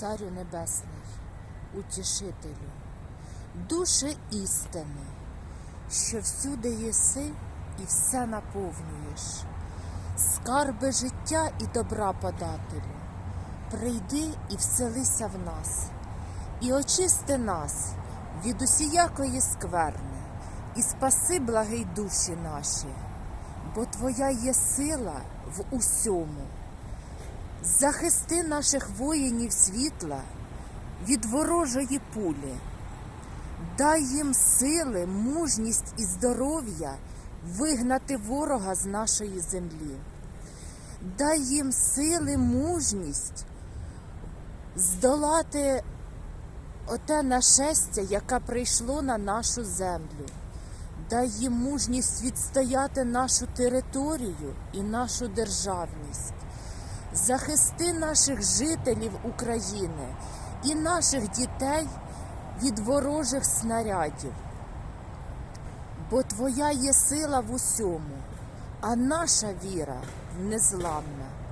Царю Небесний, утішителю, душе істини, що всюди єси і все наповнюєш, скарби життя і добра подателю, прийди і вселися в нас, і очисти нас від усіякої скверни, і спаси благий душі наші, бо Твоя є сила в усьому. Захисти наших воїнів світла від ворожої пулі. Дай їм сили, мужність і здоров'я вигнати ворога з нашої землі. Дай їм сили, мужність здолати оте нашестя, яке прийшло на нашу землю. Дай їм мужність відстояти нашу територію і нашу державність. Захисти наших жителів України і наших дітей від ворожих снарядів. Бо Твоя є сила в усьому, а наша віра незламна.